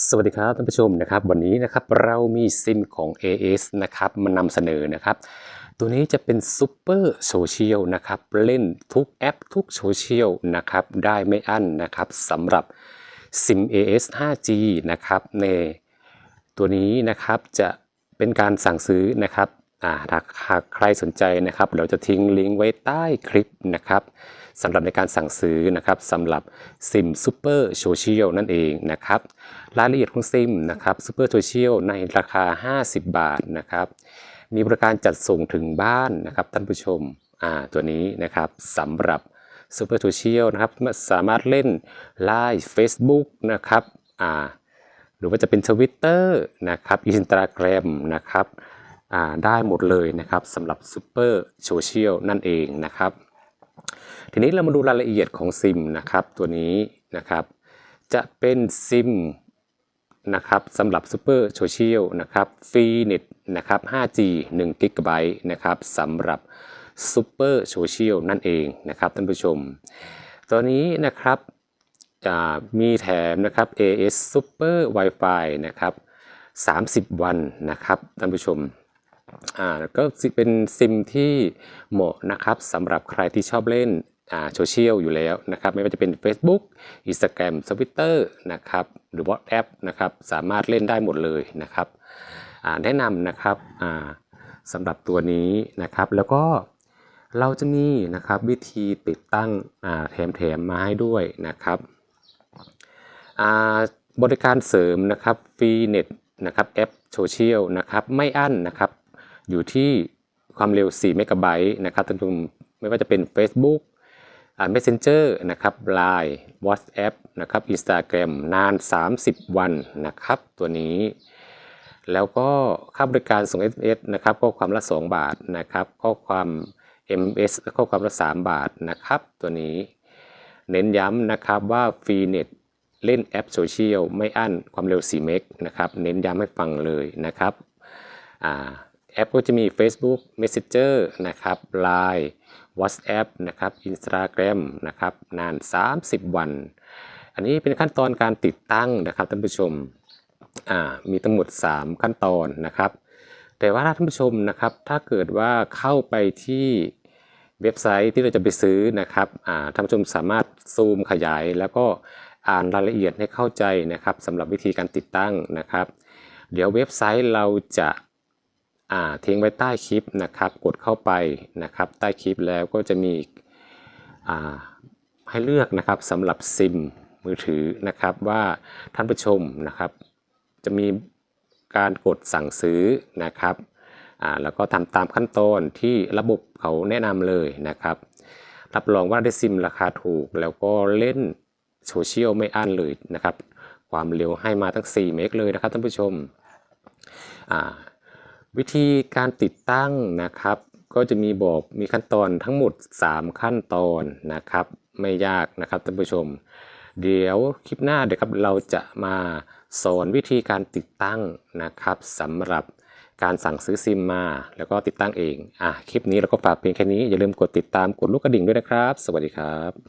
สวัสดีครับท่านผู้ชมนะครับ วันนี้นะครับเรามีซิมของ AS นะครับมานำเสนอนะครับ ตัวนี้จะเป็นซูเปอร์โซเชียลนะครับ เล่นทุกแอปทุกโซเชียลนะครับ ได้ไม่อั้นนะครับสำหรับซิม AS 5G นะครับในตัวนี้นะครับจะเป็นการสั่งซื้อนะครับหากใครสนใจนะครับ เราจะทิ้งลิงก์ไว้ใต้คลิปนะครับ สำหรับในการสั่งซื้อนะครับสำหรับซิมซูเปอร์โซเชียลนั่นเองนะครับรายละเอียดของซิมนะครับซูเปอร์โซเชียลในราคา 50 บาทนะครับมีบริการจัดส่งถึงบ้านนะครับท่านผู้ชมอ่าตัวนี้นะครับสำหรับซูเปอร์โซเชียลนะครับสามารถเล่น Line Facebook นะครับอ่าหรือว่าจะเป็น Twitter นะครับ Instagram นะครับอ่าได้หมดเลยนะครับสำหรับซูเปอร์โซเชียลนั่นเองนะครับ ทีนี้เรามาดูรายละเอียดของซิมนะครับตัวนี้นะครับจะเป็นซิมนะครับสำหรับซูเปอร์โซเชียลนะครับฟรีเน็ตนะครับ 5G 1 g b นะครับสำหรับซูเปอร์โซเชียลนั่นเองนะครับท่านผู้ชม ตัวนี้นะครับจะมีแถมนะครับ AS Super Wi-Fi นะครับ 30 วันนะครับท่านผู้ชม อ่าก็เป็นซิมที่เหมาะนะครับสำหรับใครที่ชอบเล่นอ่าโซเชียลอยู่แล้วนะครับไม่ว่าจะเป็น Facebook Instagram Twitter นะครับหรือ WhatsApp นะครับสามารถเล่นได้หมดเลยนะครับอ่าแนะนำนะครับอ่าสำหรับตัวนี้นะครับแล้วก็เราจะมีนะครับวิธีติดตั้งอ่าแถมๆมาให้ด้วยนะครับอ่าบริการเสริมนะครับฟรีเน็ตนะครับแอปโซเชียลนะครับไม่อั้นนะครับ อยู่ที่ความเร็ว 4 เมกะไบต์นะครับท่านผู้ชมไม่ว่าจะเป็น Facebook Messenger นะครับ Line WhatsApp นะครับ Instagram นาน 30 วันนะครับ ตัวนี้ แล้วก็ค่าบริการส่ง SMS นะครับข้อความละ 2 บาทนะครับ ข้อความ MS ข้อความละ 3 บาทนะครับ ตัวนี้ เน้นย้ำนะครับว่าฟรีเน็ตเล่นแอปโซเชียลไม่อั้นความเร็ว 4 เมกนะครับ เน้นย้ำให้ฟังเลยนะครับ อ่า แอปก็จะมี Facebook Messenger นะครับ Line WhatsApp นะครับ Instagram นะครับนาน 30 วัน อันนี้เป็นขั้นตอนการติดตั้งนะครับท่านผู้ชมมีทั้งหมด 3 ขั้นตอนนะครับ แต่ว่าถ้าท่านผู้ชมนะครับถ้าเกิดว่าเข้าไปที่เว็บไซต์ที่เราจะไปซื้อนะครับท่านผู้ชมสามารถซูมขยาย แล้วก็อ่านรายละเอียดให้เข้าใจนะครับสำหรับวิธีการติดตั้งนะครับ เดี๋ยวเว็บไซต์เราจะ ทิ้งไว้ใต้คลิปนะครับ กดเข้าไปนะครับ ใต้คลิปแล้วก็จะมีให้เลือกนะครับสำหรับซิมมือถือนะครับว่าท่านผู้ชมนะครับ จะมีการกดสั่งซื้อนะครับแล้วก็ทำตามขั้นตอนที่ระบบเขาแนะนำเลยนะครับ รับรองว่าได้ซิมราคาถูก แล้วก็เล่นโซเชียลไม่อั้นเลยนะครับ ความเร็วให้มาตั้ง 4 เมกเลยนะครับท่านผู้ชมอ่า วิธีการติดตั้งนะครับ ก็จะมีบอกมีขั้นตอนทั้งหมด 3 ขั้นตอนนะครับ ไม่ยากนะครับท่านผู้ชม เดี๋ยวคลิปหน้าเดี๋ยวครับเราจะมาสอนวิธีการติดตั้งนะครับสำหรับการสั่งซื้อซิมมา แล้วก็ติดตั้งเองอะคลิปนี้เราก็ฝากเพียงแค่นี้อย่าลืมกดติดตามกดลูกกระดิ่งด้วยนะครับ สวัสดีครับ